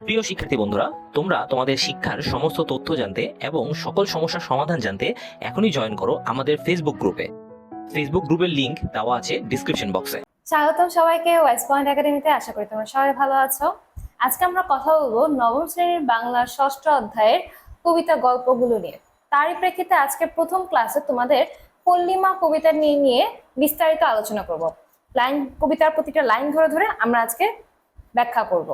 প্রিয় শিক্ষার্থী বন্ধুরা, তোমরা তোমাদের শিক্ষার সমস্ত তথ্য জানতে এবং সকল সমস্যার সমাধান জানতে এখনই জয়েন করো আমাদের ফেসবুক গ্রুপে ফেসবুক গ্রুপের লিংক দেওয়া আছে ডিসক্রিপশন বক্সে স্বাগতম সবাইকে ওয়েস্ট পয়েন্ট একাডেমিতে আশা করি তোমরা সবাই ভালো আছো। আজকে আমরা কথা বলব নবম শ্রেণির বাংলা ষষ্ঠ অধ্যায়ের কবিতা গল্পগুলো নিয়ে। তারই প্রেক্ষিতে আজকে প্রথম ক্লাসে তোমাদের পল্লিমা কবিতা নিয়ে নিয়ে বিস্তারিত আলোচনা করব। লাইন কবিতার প্রতিটা লাইন ধরে ধরে আমরা আজকে ব্যাখ্যা করব।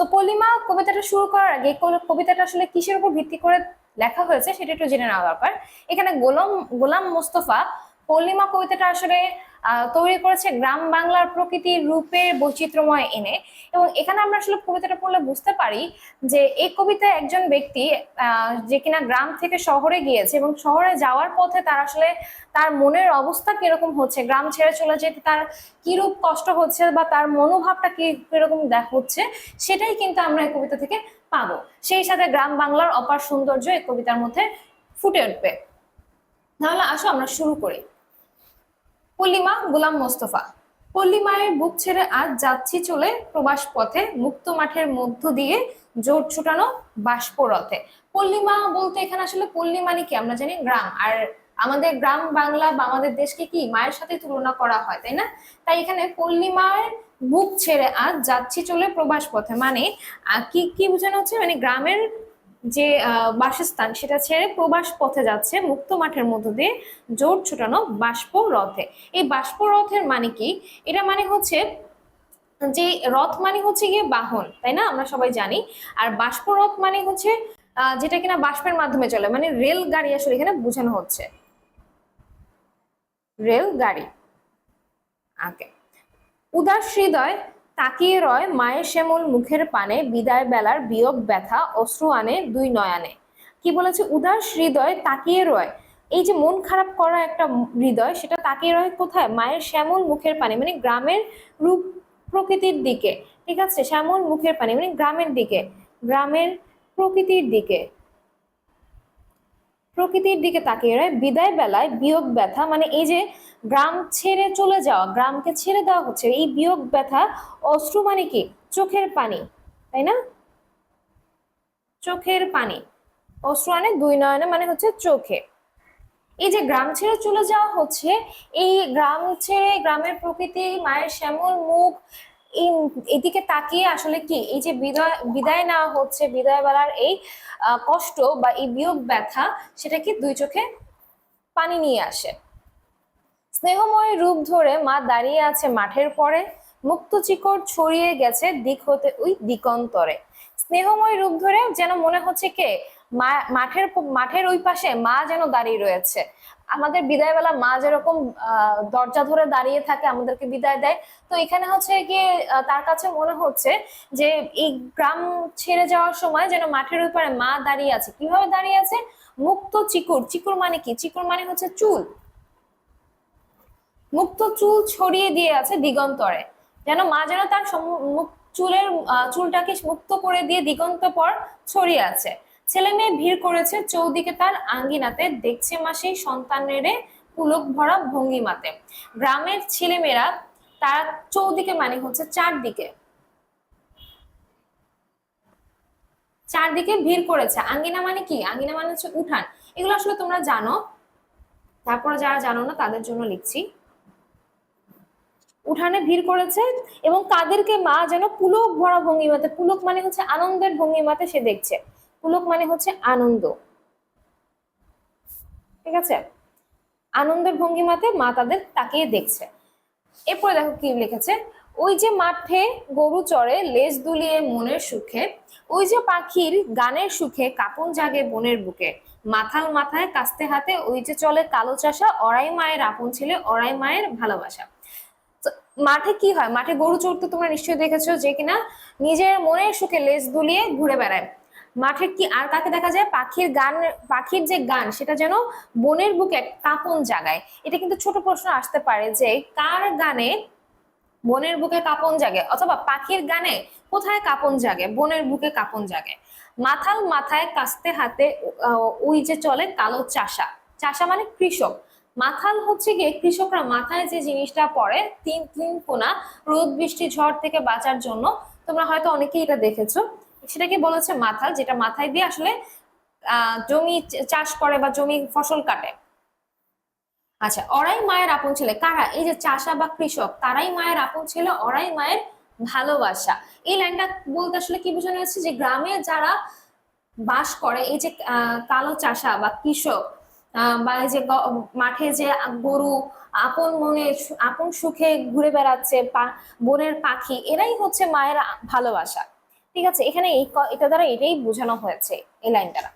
তো পলিমা কবিতাটা শুরু করার আগে কবিতাটা আসলে কিসের উপর ভিত্তি করে লেখা হয়েছে সেটা একটু জেনে নেওয়া দরকার। এখানে গোলাম গোলাম মোস্তফা পলিমা কবিতাটা আসলে তৈরি করেছে গ্রাম বাংলার প্রকৃতির রূপের বৈচিত্র্যময় এনে। এবং এখানে আমরা আসলে কবিতাটা পড়লে বুঝতে পারি যে এই কবিতায় একজন ব্যক্তি যে কিনা গ্রাম থেকে শহরে গিয়েছে এবং শহরে যাওয়ার পথে তার আসলে তার মনের অবস্থা কীরকম হচ্ছে, গ্রাম ছেড়ে চলে যেতে তার কিরূপ কষ্ট হচ্ছে বা তার মনোভাবটা কি কীরকম দেখ হচ্ছে, সেটাই কিন্তু আমরা এই কবিতা থেকে পাবো। সেই সাথে গ্রাম বাংলার অপার সৌন্দর্য এই কবিতার মধ্যে ফুটে উঠবে। তাহলে আসো আমরা শুরু করি। পল্লিমা গোলাম মোস্তফা। পল্লিমায়ের বুক ছেড়ে আজ যাচ্ছি চলে প্রবাস পথে, মুক্ত মাঠের মধ্য দিয়ে জোট ছুটানো বাষ্প রথে পল্লিমা বলতে এখানে আসলে পল্লী মানে কি আমরা জানি গ্রাম। আর আমাদের গ্রাম বাংলা বা আমাদের দেশকে কি মায়ের সাথে তুলনা করা হয়, তাই না? তাই এখানে পল্লিমায়ের বুক ছেড়ে আজ যাচ্ছি চলে প্রবাস পথে। মানে কি কি বোঝানো হচ্ছে? মানে গ্রামের যে বাসস্থান সেটা ছেড়ে প্রবাস পথে যাচ্ছে মুক্ত মাঠের মধ্য দিয়ে জোর ছুটানো বাষ্প রথে। এই বাষ্প রথের মানে কি? এটা মানে হচ্ছে যে, রথ মানে হচ্ছে গিয়ে বাহন, তাই না? আমরা সবাই জানি। আর বাষ্প রথ মানে হচ্ছে যেটা কিনা বাষ্পের মাধ্যমে চলে মানে রেল গাড়ি আসলে এখানে বোঝানো হচ্ছে। রেল গাড়ি ওকে উদাস হৃদয় তাকিয়ে রয় মায়ের শ্যামল মুখের পানে বিদায় বেলার বিয়োগ ব্যথা, অশ্রু আনে, দুই নয়ানে কি বলেছে উদাস হৃদয়? তাকিয়ে রয়। এই যে মন খারাপ করা একটা হৃদয়, সেটা তাকিয়ে রয় কোথায়? মায়ের শ্যামল মুখের পানে মানে গ্রামের রূপ প্রকৃতির দিকে। ঠিক আছে? শ্যামল মুখের পানে মানে গ্রামের দিকে। গ্রামের প্রকৃতির দিকে। প্রকৃতির দিকে তাকিয়ে রয়। বিদায় বেলায় বিয়োগ ব্যথা মানে এই যে গ্রাম ছেড়ে চলে যাওয়া, গ্রামকে ছেড়ে দেওয়া হচ্ছে, এই বিয়োগ ব্যথা অশ্রু মানে কি? চোখের পানি, তাই না? চোখের পানি, অশ্রু আনে দুই নয়নে মানে হচ্ছে চোখে। এই যে গ্রাম ছেড়ে চলে যাওয়া হচ্ছে, এই গ্রাম ছেড়ে গ্রামের প্রকৃতি, মায়ের শ্যামল মুখ এদিকে তাকিয়ে আসলে কি, এই যে বিদায় বিদায় নেওয়া হচ্ছে বিদায় বেলার এই কষ্ট বা এই বিয়োগ ব্যথা, সেটা কি দুই চোখে পানি নিয়ে আসে? স্নেহময় রূপ ধরে মা দাঁড়িয়ে আছে মাঠের পরে, মুক্ত চিকর ছড়িয়ে গেছে দিক হতে ওই দিকন্তরে স্নেহময় রূপ ধরে যেন মনে হচ্ছে কে মাঠের মাঠের ওই পাশে মা যেন দাঁড়িয়ে রয়েছে। আমাদের বিদায় বেলা মা যেরকম দরজা ধরে দাঁড়িয়ে থাকে, আমাদেরকে বিদায় দেয়। তো এখানে হচ্ছে গিয়ে তার কাছে মনে হচ্ছে যে এই গ্রাম ছেড়ে যাওয়ার সময় যেন মাঠের উপরে মা দাঁড়িয়ে আছে। কীভাবে দাঁড়িয়ে আছে? মুক্ত চিকুর। চিকুর মানে কি? চিকুর মানে হচ্ছে চুল। মুক্ত চুল ছড়িয়ে দিয়ে আছে দিগন্তরে। যেন মা যেন তার চুলের চুলটাকে মুক্ত করে দিয়ে দিগন্ত পর ছড়িয়ে আছে। ছেলে মেয়ে ভিড় করেছে চৌদিকে তার আঙ্গিনাতে। দেখছে মা সেই সন্তানের পুলক ভরা ভঙ্গিমাতে। গ্রামের ছেলেমেয়েরা তারা চৌদিকে মানে হচ্ছে চারদিকে। চারদিকে ভিড় করেছে। আঙ্গিনা মানে কি? আঙ্গিনা মানে হচ্ছে উঠান। এগুলো আসলে তোমরা জানো। তারপরে যারা জানো না, তাদের জন্য লিখছি। উঠানে ভিড় করেছে এবং তাদেরকে মা যেন পুলক ভরা ভঙ্গিমাতে, পুলক মানে হচ্ছে আনন্দের ভঙ্গিমাতে সে দেখছে। পুলক মানে হচ্ছে আনন্দ। ঠিক আছে? আনন্দের ভঙ্গিমাতে মা তাদের তাকিয়ে দেখছে। এরপরে দেখো কি লিখেছে, ওই যে মাঠে গরু চড়ে লেজ দুলিয়ে মনের সুখে, ওই যে পাখির গানের সুখে কাপন জাগে বনের বুকে, মাথাল মাথায় কাস্তে হাতে ওই যে চলে কালো চাষা অড়াই মায়ের আপন ছেলে অড়াই মায়ের ভালোবাসা। মাঠে কি হয়? মাঠে গরু চড়তে তোমরা নিশ্চয়ই দেখেছ যে কিনা নিজের মনের সুখে লেজ দুলিয়ে ঘুরে বেড়ায়। মাঠে কি আর কাকে দেখা যায়? পাখির গান, পাখির যে গান, সেটা যেন বনের বুকে কাঁপন জাগায়। এটা কিন্তু ছোট প্রশ্ন আসতে পারে যে কার গানে বনের বুকে কাঁপন জাগে? অথবা পাখির গানে কোথায় কাঁপন জাগে? বনের বুকে কাঁপন জাগে। মাথাল মাথায় কাস্তে হাতে ওই যে চলে কালো চাষা। চাষা মানে কৃষক। মাথাল হচ্ছে গিয়ে কৃষকরা মাথায় যে জিনিসটা পরে তিন তিন কোনা রোদ, বৃষ্টি, ঝড় থেকে বাঁচার জন্য। তোমরা হয়তো অনেকেই এটা দেখেছ। সেটাকে বলেছে মাথাল যেটা মাথায় দিয়ে আসলে জমি চাষ করে বা জমি ফসল কাটে। আচ্ছা অরাই মায়ের আপন ছেলে। কারা? এই যে চাষা বা কৃষক, তারাই মায়ের আপন ছেলে অরাই মায়ের ভালোবাসা। এই লাইনটা বলতে আসলে কি বোঝানো হচ্ছে? যে গ্রামে যারা বাস করে, এই যে কালো চাষা বা কৃষক বা এই যে মাঠে যে গরু আপন মনে, আপন সুখে ঘুরে বেড়াচ্ছে বনের পাখি, এরাই হচ্ছে মায়ের ভালোবাসা। ঠিক আছে, এখানে এই এটা দ্বারা এটাই বোঝানো হয়েছে এই লাইন দ্বারা।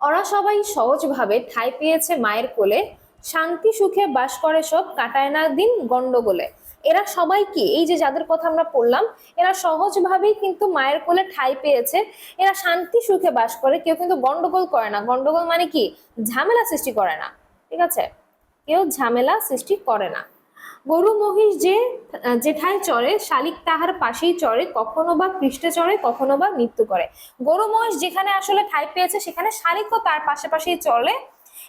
ওরা সবাই সহজভাবে ঠাঁই পেয়েছে মায়ের কোলে, শান্তি সুখে বাস করে সব, কাটায় না দিন গন্ডগোলে। এরা সবাই কি? এই যে যাদের কথা আমরা পড়লাম, এরা সহজভাবেই কিন্তু মায়ের কোলে ঠাই পেয়েছে, এরা শান্তি সুখে বাস করে, কেউ কিন্তু গন্ডগোল করে না। গন্ডগোল মানে কি? ঝামেলা সৃষ্টি করে না, ঠিক আছে? কেউ ঝামেলা সৃষ্টি করে না। গরু মহিষ যে যেঠায় চড়ে, শালিক তাহার পাশেই চড়ে, কখনো বা পৃষ্ঠে চড়ে, কখনো বা মৃত্যু করে। গরু মহিষ যেখানে আসলে ঠাই পেয়েছে, সেখানে শালিকও তার পাশে পাশেই চলে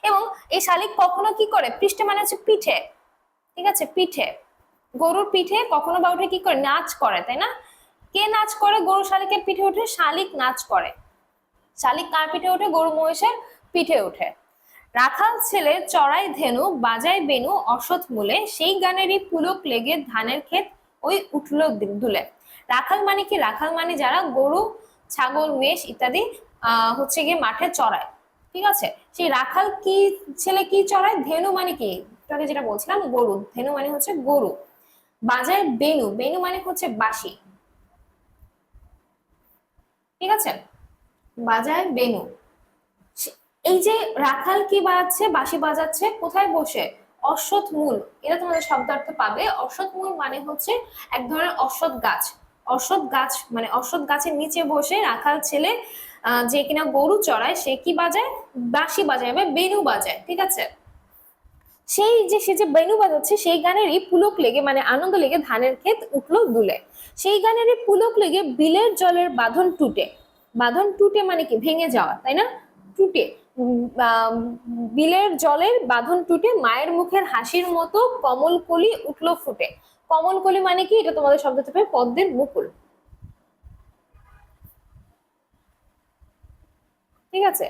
এবং এই শালিক কখনো কি করে? পৃষ্ঠে মানে হচ্ছে পিঠে। ঠিক আছে? পিঠে। গরুর পিঠে কখনো বা উঠে কি করে? নাচ করে, তাই না? কে নাচ করে গরু শালিকের পিঠে উঠে? শালিক নাচ করে। শালিক কার পিঠে ওঠে গরু মহিষের পিঠে ওঠে রাখাল ছেলে চড়াই ধেনু বাজায় বেনু, অসৎ মূলে, সেই গানেরই পুলক লেগে ধানের ক্ষেত ওই উঠল দুলে। রাখাল মানে কি? রাখাল মানে যারা গরু, ছাগল, মেষ ইত্যাদি হচ্ছে গিয়ে মাঠে চড়ায়। ঠিক আছে? সেই রাখাল কি ছেলে কি চড়ায়? ধেনু মানে কি? আগে যেটা বলছিলাম, গরু। ধেনু মানে হচ্ছে গরু। বাজায় বেনু। বেনু মানে হচ্ছে বাঁশি। ঠিক আছে? বাজায় বেনু। এই যে রাখাল কি বাজাচ্ছে বাঁশি বাজাচ্ছে, কোথায় বসে? অশ্বত্থ মূল। এটা তোমাদের শব্দার্থ পাবে। অশ্বত্থ মূল মানে হচ্ছে এক ধরনের অশ্বত্থ গাছ। অশ্বত্থ গাছ মানে অশ্বত্থ গাছের নিচে বসে রাখাল ছেলে যে কিনা গরু চড়ায়, সে কি বাজায়? বাঁশি বাজায় বা বেনু বাজায়, ঠিক আছে? সেই যে, সে যে বেনু বাজাচ্ছে, সেই গানেরই পুলক লেগে মানে আনন্দ লেগে ধানের ক্ষেত উঠল দুলে। সেই গানেরই পুলক লেগে বিলের জলের বাঁধন টুটে। বাঁধন টুটে মানে কি? ভেঙে যাওয়া, তাই না? টুটে। বিলের জলের বাঁধন টুটে মায়ের মুখের হাসির মতো কমল কলি উঠল ফুটে। কমল কলি মানে কি? এটা তোমাদের শব্দ থেকে পদ্মের মুকুল। ঠিক আছে?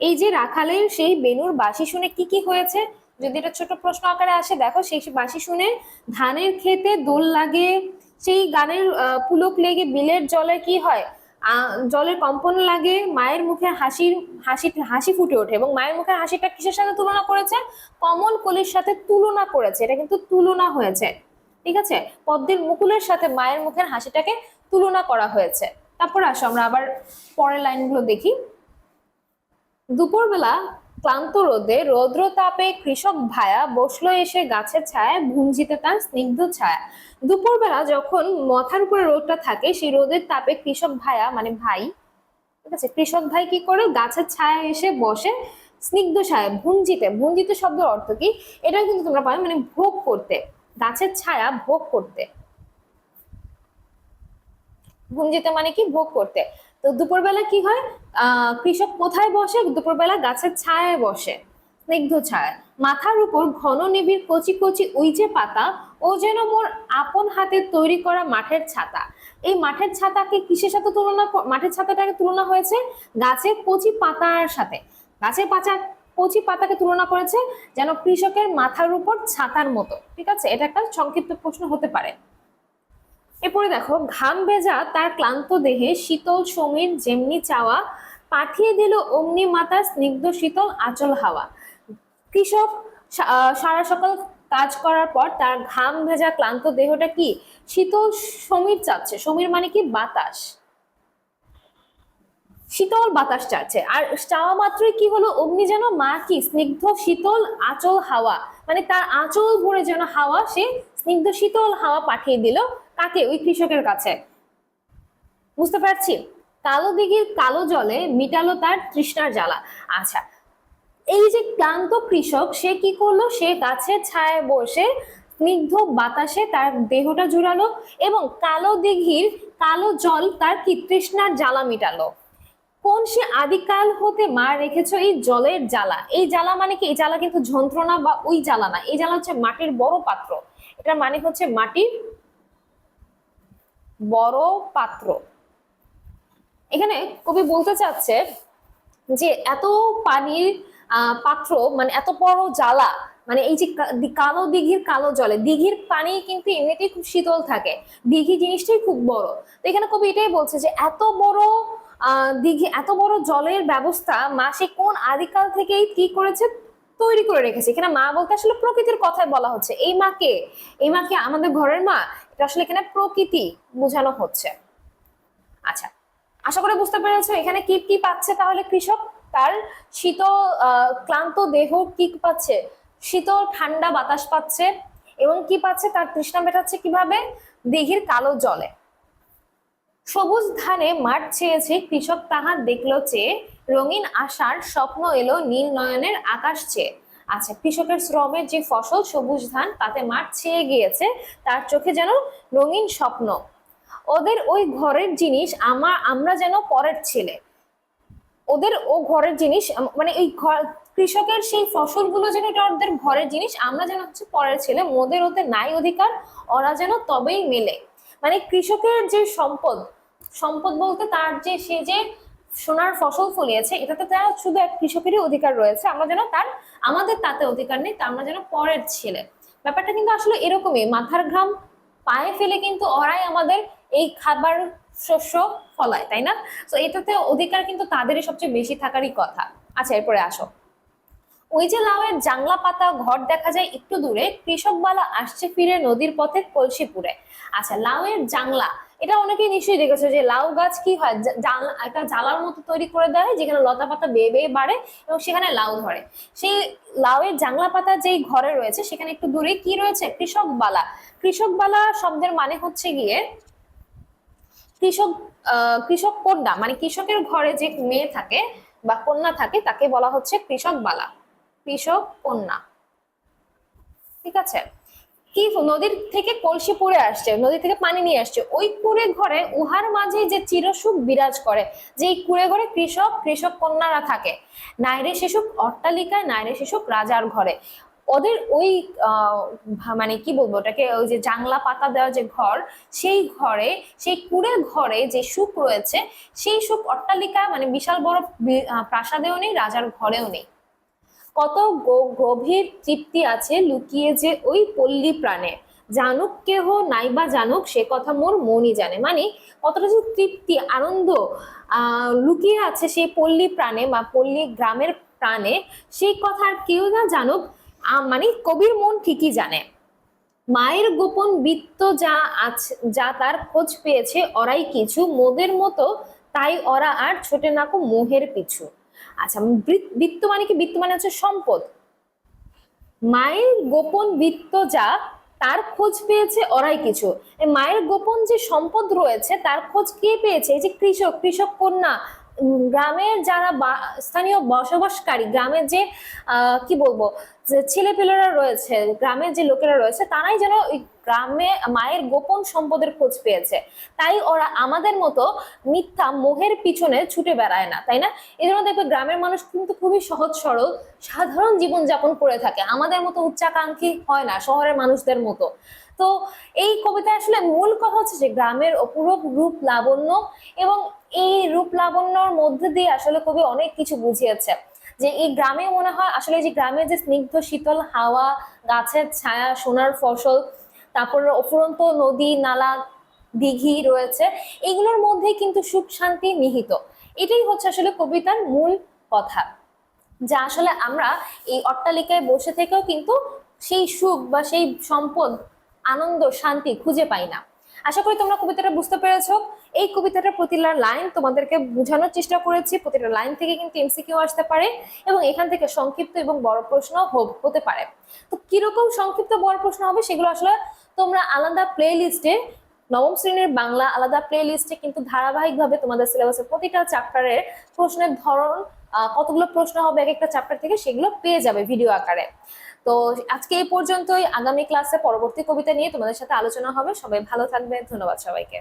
এই যে রাখালের সেই বেনুর বাঁশি শুনে কি কি হয়েছে? যদি এটা ছোট প্রশ্ন আকারে আসে, দেখো সেই বাঁশি শুনে ধানের খেতে দোল লাগে, সেই গানের পুলক লেগে বিলের জলে কি হয়? জলের কম্পন লাগে, মায়ের মুখে হাসির, হাসি হাসি ফুটে ওঠে এবং মায়ের মুখে হাসিটা কিসের সাথে তুলনা করেছে? কমল কলির সাথে তুলনা করেছে, এটা কিন্তু তুলনা হয়েছে, ঠিক আছে? পদ্মের মুকুলের সাথে মায়ের মুখের হাসিটাকে তুলনা করা হয়েছে। তারপর আসো, আমরা আবার পরের লাইনগুলো দেখি। দুপুরবেলা ক্লান্ত রোদে রৌদ্র তাপে কৃষক ভায়া বসল এসে গাছের ছায়া ভুঞ্জিতে তার স্নিগ্ধ ছায়া। দুপুরবেলা যখন মাথার উপরে রোদটা থাকে, সেই রোদের তাপে কৃষক ভায়া মানে ভাই, ঠিক আছে, কৃষক ভাই কি করে গাছের ছায়া এসে বসে স্নিগ্ধ ছায়া, ভুঞ্জিতে ভুঞ্জিতে শব্দের অর্থ কি? এটা কিন্তু তোমরা পাবে মানে ভোগ করতে, গাছের ছায়া ভোগ করতে। ভুঞ্জিতে মানে কি? ভোগ করতে। তো দুপুরবেলা কি হয়? কৃষক কোথায় বসে? দুপুরবেলা গাছের ছায়ায় বসে। স্নিগ্ধ ছায়া মাথার উপর ঘন নিবিড় কচি কচি যে পাতা ও যেন মোর আপন হাতে তৈরি করা মাঠের ছাতা। এই মাঠের ছাতাকে কিসের সাথে তুলনা মাঠের ছাতাটাকে তুলনা হয়েছে? গাছের কচি পাতার সাথে। গাছের পাতা কচি পাতাকে তুলনা করেছে যেন কৃষকের মাথার উপর ছাতার মতো। ঠিক আছে? এটা একটা সংক্ষিপ্ত প্রশ্ন হতে পারে। এরপরে দেখো, ঘাম ভেজা তার ক্লান্ত দেহে শীতল সমীর যেমনি চাওয়া পাঠিয়ে দিল অগ্নি মাতার স্নিগ্ধ শীতল আচল হাওয়া। কৃষক সারা সকাল কাজ করার পর তার ঘাম ভেজা ক্লান্ত দেহটা কি? শীতল সমীর চাচ্ছে। সমীর মানে কি? বাতাস। শীতল বাতাস চাচ্ছে। আর চাওয়া মাত্রই কি হলো? অগ্নি যেন মা কি স্নিগ্ধ শীতল আচল হাওয়া। মানে তার আঁচল ভরে যেন হাওয়া সে স্নিগ্ধ শীতল হাওয়া পাঠিয়ে দিল কাকে ওই কৃষকের কাছে। বুঝতে পারছি? কালো দিঘির কালো জলে মিটালো তার তৃষ্ণার জ্বালা। আচ্ছা এই যে ক্লান্ত কৃষক, সে কি করল? সে গাছের ছায়ায় বসে স্নিগ্ধ বাতাসে তার দেহটা জুড়ালো এবং কালো দিঘির কালো জল তার কি তৃষ্ণার জ্বালা মিটালো? কোন সে আদিকাল হতে মা রেখেছো এই জলের জ্বালা? এই জ্বালা মানে কি? এই জ্বালা কিন্তু যন্ত্রণা বা ওই জ্বালা না। এই জ্বালা হচ্ছে মাটির বড় পাত্র। এটার মানে হচ্ছে মাটির বড় পাত্র। এখানে কবি বলতে চাচ্ছে যে এত পানির পাত্র মানে এত বড় জ্বালা মানে এই যে কালো দিঘির কালো জলে, দিঘির পানি কিন্তু এমনিতেই খুব শীতল থাকে, দিঘি জিনিসটাই খুব বড়। তো এখানে কবি এটাই বলছে যে এত বড় আহ দিঘি, এত বড় জলের ব্যবস্থা মাসে কোন আদিকাল থেকেই কি করেছে? তৈরি করে রেখেছে। এখানে মা বলতে আসলে প্রকৃতির কথাই বলা হচ্ছে। এই মাকে এই মাকে আমাদের ঘরের মা এটা আসলে এখানে প্রকৃতি বোঝানো হচ্ছে। আচ্ছা আশা করে বুঝতে পেরেছ এখানে কি কি পাচ্ছে তাহলে কৃষক? তার আহ, ক্লান্ত দেহ কি পাচ্ছে? শীতল ঠান্ডা বাতাস পাচ্ছে। এবং কি পাচ্ছে? তার তৃষ্ণা মেটাচ্ছে কীভাবে? দিঘির কালো জলে। সবুজ ধানে মাঠ চেয়েছে কৃষক তাহার দেখল চেয়ে রঙিন আশার স্বপ্ন এলো নীল নয়নের আকাশ চেয়ে। আচ্ছা কৃষকের শ্রমের যে ফসল সবুজ ধান, তাতে মাঠ ছেয়ে গিয়েছে, তার চোখে যেন রঙিন স্বপ্ন। ওদের ওই ঘরের জিনিস আমার আমরা যেন পরের ছেলে। ওদের ও ঘরের জিনিস মানে এই ঘর কৃষকের সেই ফসলগুলো যেন এটা ওদের ঘরের জিনিস, আমরা যেন হচ্ছে পরের ছেলে। মোদের ওদের নাই অধিকার, ওরা যেন তবেই মেলে। মানে কৃষকের যে সম্পদ সম্পদ বলতে তার যে, সে যে সোনার ফসল ফলিয়েছে, এটাতে তার শুধু এক কৃষকেরই অধিকার রয়েছে, আমরা যেন তার, আমাদের তাতে অধিকার নেই, তা আমরা যেন পরের ছেলে। ব্যাপারটা কিন্তু আসলে এরকমই, মাথার ঘাম পায়ে ফেলে কিন্তু ওরাই আমাদের এই খাবার শস্য ফলায়, তাই না? তো এটাতে অধিকার কিন্তু তাদেরই সবচেয়ে বেশি থাকারই কথা। আচ্ছা এরপরে আসো। ওই যে লাউয়ের জাংলা পাতা ঘর দেখা যায় একটু দূরে, কৃষক বালা আসছে ফিরে নদীর পথে কলসিপুরে। আচ্ছা লাউয়ের জাংলা, এটা অনেকেই নিশ্চয়ই দেখেছ যে লাউ গাছ কি হয়? একটা জালার মতো তৈরি করে হয় যেখানে লতা পাতা বেয়ে বেয়ে বাড়ে এবং সেখানে লাউ ধরে। সেই লাউয়ের জাংলা পাতা যেই ঘরে রয়েছে, সেখানে একটু দূরে কি রয়েছে? কৃষক বালা। কৃষক বালা শব্দের মানে হচ্ছে গিয়ে কৃষক কৃষক কন্যা মানে কৃষকের ঘরে যে মেয়ে থাকে বা কন্যা থাকে, তাকে বলা হচ্ছে কৃষক বালা। কৃষক কন্যা। ঠিক আছে? কি নদীর থেকে কলসি পড়ে আসছে নদী থেকে পানি নিয়ে আসছে, ওই কুড়ে ঘরে উহার মাঝে যে চিরসুখ বিরাজ করে যে এই কুড়ে ঘরে কৃষক কৃষক কন্যারা থাকে, নাইরে শিশুক অট্টালিকায়, নাইরে শিশুক রাজার ঘরে। ওদের ওই মানে কি বলব ওটাকে, ওই যে জাংলা পাতা দেওয়া যে ঘর, সেই ঘরে, সেই কুড়ে ঘরে যে সুখ রয়েছে, সেই সুখ অট্টালিকা মানে বিশাল বড় প্রাসাদেও নেই, রাজার ঘরেও নেই। কত গভীর তৃপ্তি আছে লুকিয়ে যে ওই পল্লী প্রাণে। জানুক কেহ নাইবা জানুক, সে কথা মোর মনই জানে। মানে কতটা যে তৃপ্তি, আনন্দ লুকিয়ে আছে সেই পল্লী প্রাণে বা পল্লী গ্রামের প্রাণে, সেই কথা আর কেউ না জানুক মানে কবির মন ঠিকই জানে। মায়ের গোপন বৃত্ত যা আছে, যা তার খোঁজ পেয়েছে, ওরাই কিছু। মোদের মতো তাই ওরা আর ছোটে নাকো মোহের পিছু। আচ্ছা বৃত- বৃত্ত মানে কি? বৃত্ত মানে হচ্ছে সম্পদ। মায়ের গোপন বৃত্ত যা, তার খোঁজ পেয়েছে ওরাই কিছু। মায়ের গোপন যে সম্পদ রয়েছে, তার খোঁজ কে পেয়েছে? এই যে কৃষক কৃষক কন্যা গ্রামের যারা স্থানীয় বসবাসকারী, গ্রামের যে কি বলব ছেলেপেলেরা রয়েছে, গ্রামের যে লোকেরা রয়েছে, তারাই যেন গ্রামে মায়ের গোপন সম্পদের খোঁজ পেয়েছে। তাই ওরা আমাদের মতো মিথ্যা মোহের পিছনে ছুটে বেড়ায় না, তাই না? এই জন্য দেখবে গ্রামের মানুষ কিন্তু খুবই সহজ সরল, সাধারণ জীবনযাপন করে থাকে। আমাদের মতো উচ্চাকাঙ্ক্ষী হয় না শহরের মানুষদের মতো। তো এই কবিতা আসলে মূল কথা হচ্ছে যে গ্রামের অপূরূপ রূপ লাবণ্য এবং এই রূপ লাবণ্যর মধ্যে দিয়ে আসলে কবি অনেক কিছু বুঝিয়েছে। যে এই গ্রামে মনে হয় আসলে যে গ্রামের যে স্নিগ্ধ শীতল হাওয়া, গাছের ছায়া, সোনার ফসল তারপর অফুরন্ত নদী, নালা, দিঘি রয়েছে। এগুলোর মধ্যে কিন্তু সুখ শান্তি নিহিত। এটাই হচ্ছে আসলে কবিতার মূল কথা। যা আসলে আমরা এই অট্টালিকায় বসে থেকেও কিন্তু সেই সুখ বা সেই সম্পদ, আনন্দ, শান্তি খুঁজে পাই না। আশা করি তোমরা কবিতাটা বুঝতে পেরেছ। এই কবিতাটার প্রতিটা লাইন তোমাদেরকে বোঝানোর চেষ্টা করেছি। প্রতিটা লাইন থেকে কিন্তু এমসিকিউ আসতে পারে এবং এখান থেকে সংক্ষিপ্ত এবং বড় প্রশ্ন হতে পারে। তো কীরকম সংক্ষিপ্ত বড় প্রশ্ন হবে সেগুলো আসলে তোমরা আলাদা প্লে লিস্টে নবম শ্রেণির বাংলা আলাদা প্লে লিস্টে কিন্তু ধারাবাহিকভাবে তোমাদের সিলেবাসের প্রতিটা চ্যাপ্টারের প্রশ্নের ধরন কতগুলো প্রশ্ন হবে এক একটা চ্যাপ্টার থেকে সেগুলো পেয়ে যাবে ভিডিও আকারে। তো আজকে এই পর্যন্তই। আগামী ক্লাসে পরবর্তী কবিতা নিয়ে তোমাদের সাথে আলোচনা হবে। সবাই ভালো থাকবে। ধন্যবাদ সবাইকে।